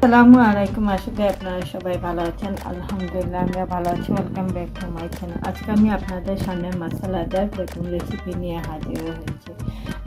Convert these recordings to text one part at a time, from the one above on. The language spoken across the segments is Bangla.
আসসালামু আলাইকুম, আশা আপনারা সবাই ভালো আছেন। আলহামদুলিল্লাহ, আমরা ভালো আছি। Welcome back to my channel আজকে আমি আপনাদের সামনে মশলাদার বেগুন রেসিপি নিয়ে হাজির হয়েছি।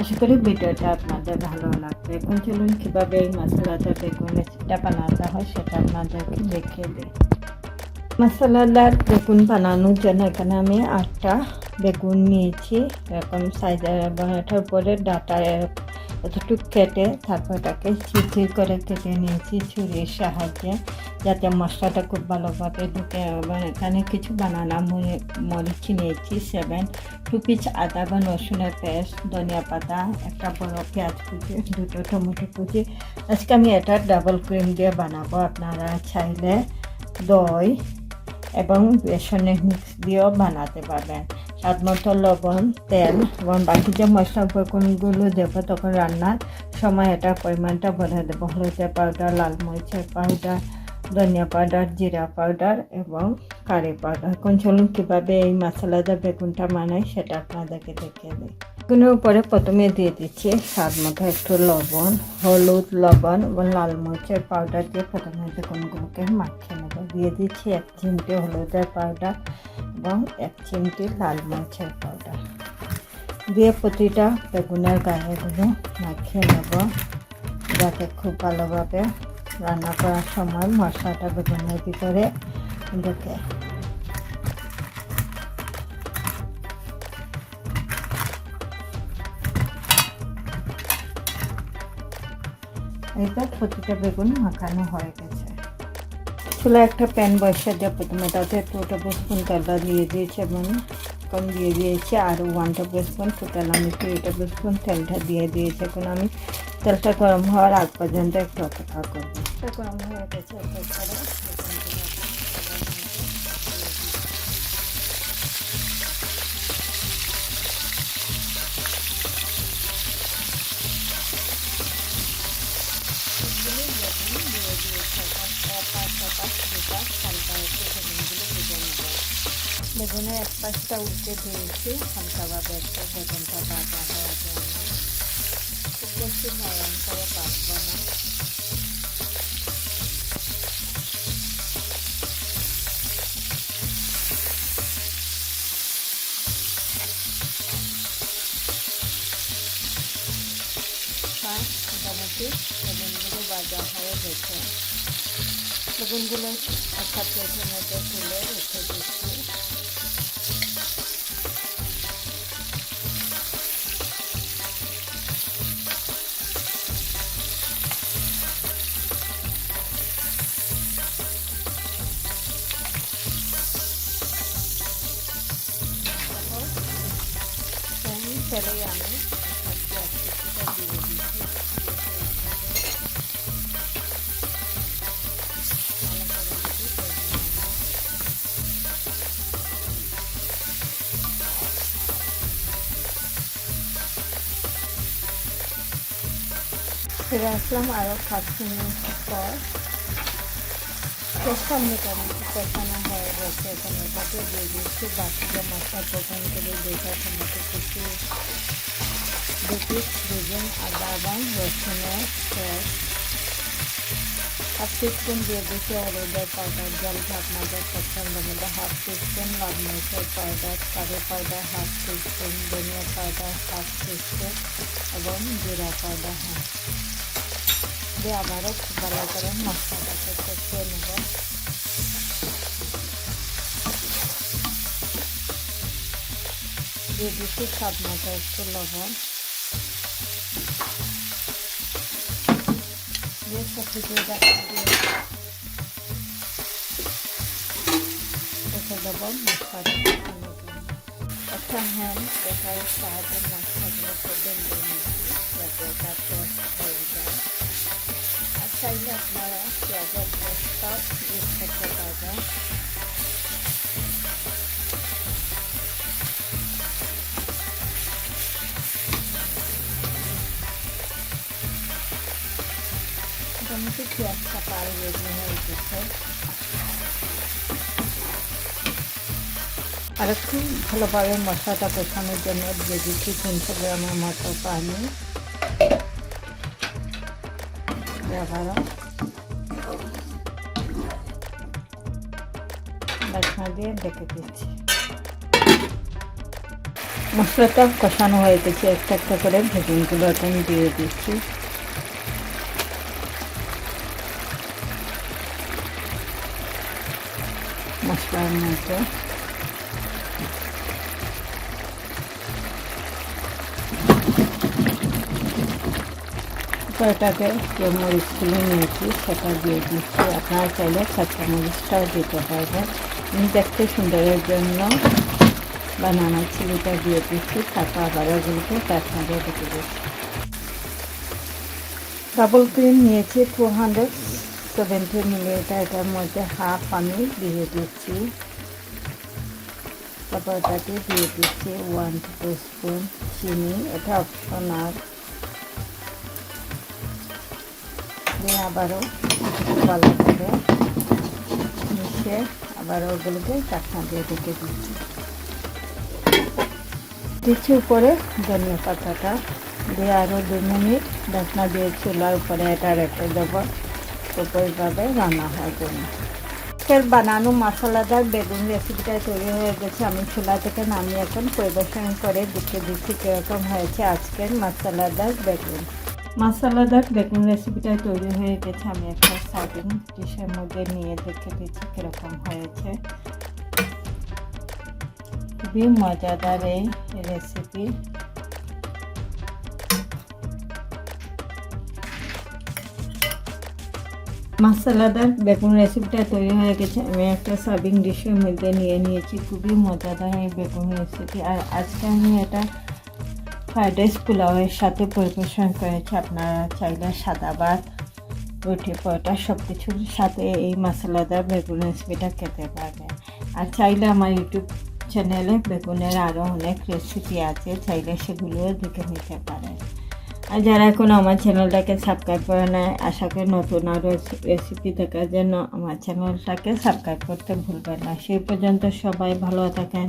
আশা করি ভিডিওটা আপনাদের ভালো লাগবে। এখন চলুন, কীভাবে এই মশলাদার বেগুন রেসিপিটা বানাতে হয় সেটা আপনাদেরকে দেখিয়ে দিই। মশলাদার বেগুন বানানোর জন্য এখানে আমি আটটা বেগুন নিয়েছি। এরকম সাইজের এবং এটার উপরে ডাটা এতটুকু কেটে তারপর এটাকে চিচির করে কেটে নিয়েছি ছুরির সাহায্যে, যাতে মশলাটা খুব ভালোভাবে ঢুকে। এবং এখানে কিছু বানানা মরিচ নিয়েছি, সেভেন টু পিস আদা বা রসুনের পেস্ট, ধনিয়া পাতা, একটা বড় পেঁয়াজ কুচি, দুটো টমেটো কুচি। আজকে আমি এটা ডাবল ক্রিম দিয়ে বানাবো, আপনারা চাইলে দই এবং বেসনের মিক্স দিয়েও বানাতে পারবেন। স্বাদ মতো লবণ, তেল এবং বাকি যে মশলা উপকরণগুলো দেবো, তখন রান্নার সময় এটা পরিমাণটা বলে দেবো। হলুদের পাউডার লাল মরিচের পাউডার ধনিয়া পাউডার জিরা পাউডার এবং কারি পাউডার এখন চলুন কীভাবে এই মশলাদার বেগুনটা বানাই সেটা আপনাদেরকে দেখিয়ে দিই। বেগুনের উপরে প্রথমে দিয়ে দিচ্ছি স্বাদ মতো একটু লবণ, হলুদ, লবণ এবং লাল মরিচের পাউডার দিয়ে প্রথমে বেগুনগুলোকে মাখিয়ে নেব। দিয়ে দিচ্ছি এক চিমটি হলুদের পাউডার এবং এক চিমটি লাল মরিচের পাউডার দিয়ে প্রতিটা বেগুনের গায়েগুলো মাখিয়ে নেব যাতে খুব ভালোভাবে রান্না করার সময় মশলাটা বেগুনের ভিতরে ঢুকে। এইবার প্রতিটা বেগুন মাখানো হয়ে গেছে। চুলা একটা প্যান বসে দিয়ে প্রথমে তাতে টু টেবিল স্পুন তেলটা দিয়ে দিয়েছি এবং এখন দিয়ে দিয়েছি আর ওয়ান টেবিল স্পুন টোটাল আমি থ্রি টেবিল স্পুন তেলটা দিয়ে দিয়েছি। এখন আমি তেলটা গরম হওয়ার আগ পর্যন্ত একটু অপেক্ষা করব। গরম হয়ে গেছে বেগুনের এক পাশটা উল্টে দিয়েছি হালকাভাবে একটু বেগুনটা ভাজা হওয়ার জন্য খুব বেশি নরম করে না। মোটামুটি বেগুনগুলো ভাজা হয়ে গেছে। বেগুনগুলো একটা প্লেটের মধ্যে তুলে রেখে দিচ্ছি। তেলেই আমি ফিরে আসলাম আরও পাঁচ মিনিট পর। চেষ্টা মোটামুটি কষানো হয়ে গেছে এখানে এটাকে দিয়ে দিচ্ছি। বাকি যে মশলা প্রথম করে যেটা টমেটো কুচি দুটি দুজন আদা এবং রসুনের পেস্ট। হাফ টিস্পুন দিয়ে দিচ্ছি হলুদের পাউডার জলটা আপনাদের পছন্দ মতো। হাফ টিস্পুন মরিচের powder curry powder half teaspoon ধনিয়া পাউডার হাফ টিস্পুন এবং জিরা পাউডার হাফ দিয়ে আবারও খুব ভালো করে মশলাটাকে কষিয়ে নেব দিয়ে দিচ্ছি স্বাদ মতো একটু লবণ দিয়ে সব কিছু রেখে দেবো মশলাটা একটা হ্যান্ড এটার সাহায্যে চাইলে আপনারা পেঁয়াজের পেস্টটা ইউজ করতে পারবেন মোটামুটি পেঁয়াজটা পাড়ে রেডি হয়ে গেছে আর একটু ভালোভাবে মশলাটা কষানোর জন্য দিয়ে দিচ্ছি তিনশো গ্রামের মতো পানি আবারও। বাসনা মশলাটা কষানো হয়ে গেছে, একটা একটা করে ভেজিনগুলো আমি দিয়ে দিচ্ছি। মশলার মতো এটাকে যে মরিচগুলো নিয়েছি, সেটা দিয়ে দিচ্ছি। আপনারা চাইলে কাঁচা মরিচটাও দিতে পারবেন। আমি দেখতে সুন্দরের জন্য বানানা চিলিটা দিয়ে দিচ্ছি, তারপর আবার ওগুলোকে সঙ্গে রেখে দিচ্ছি। ডাবল ক্রিম নিয়েছি টু হান্ড্রেড সেভেন্টি মিলিলিটার এটার মধ্যে হাফ আমি দিয়ে দিচ্ছি। তারপর এটাকে দিয়ে দিচ্ছি ওয়ান টু স্পুন চিনি। এটা অপশনাল দিয়ে আবারও ভালো করে মিশিয়ে আবার ওগুলোকে চাকনা দিয়ে ঢেকে দিচ্ছি। দিচ্ছি উপরে ধনিয়া পাতাটা। দিয়ে আরও দু মিনিট ঢাকনা দিয়ে চুলার উপরে এটা রেখে দেবো। রান্না হওয়ার জন্য। আজকের বানানো মশলাদার বেগুন রেসিপিটা তৈরি হয়ে গেছে। আমি চুলা থেকে নামিয়ে এখন পরিবেশন করে দিতে দিচ্ছি কীরকম হয়েছে আজকের মশলাদার বেগুন। মশলাদার বেগুন রেসিপিটা তৈরি হয়ে গেছে। আমি একটা সার্ভিং ডিশের মধ্যে নিয়ে দেখে দিচ্ছি কীরকম হয়েছে। খুবই মজাদার এই রেসিপি মশলাদার বেগুন রেসিপিটা তৈরি হয়ে গেছে। আমি একটা সার্ভিং ডিশের মধ্যে নিয়ে নিয়েছি। খুবই মজাদার এই বেগুন রেসিপি আর আজকে আমি এটা ফ্রাইড রাইস পোলাওয়ের সাথে পরিবেশন করেছি আপনারা চাইলে সাদা ভাত, রুটি, পরোটা সব কিছুর সাথে এই মশলাদার বেগুন রেসিপিটা খেতে পারবেন। আর চাইলে আমার ইউটিউব চ্যানেলে বেগুনের আরও অনেক রেসিপি আছে, চাইলে সেগুলোও দেখে নিতে পারেন। আর যারা এখন আমার চ্যানেলটাকে সাবস্ক্রাইব করে নেয়, আশা করি নতুন আরও রেসিপি দেখার জন্য আমার চ্যানেলটাকে সাবস্ক্রাইব করতে ভুলবেন না। সেই পর্যন্ত সবাই ভালো থাকেন।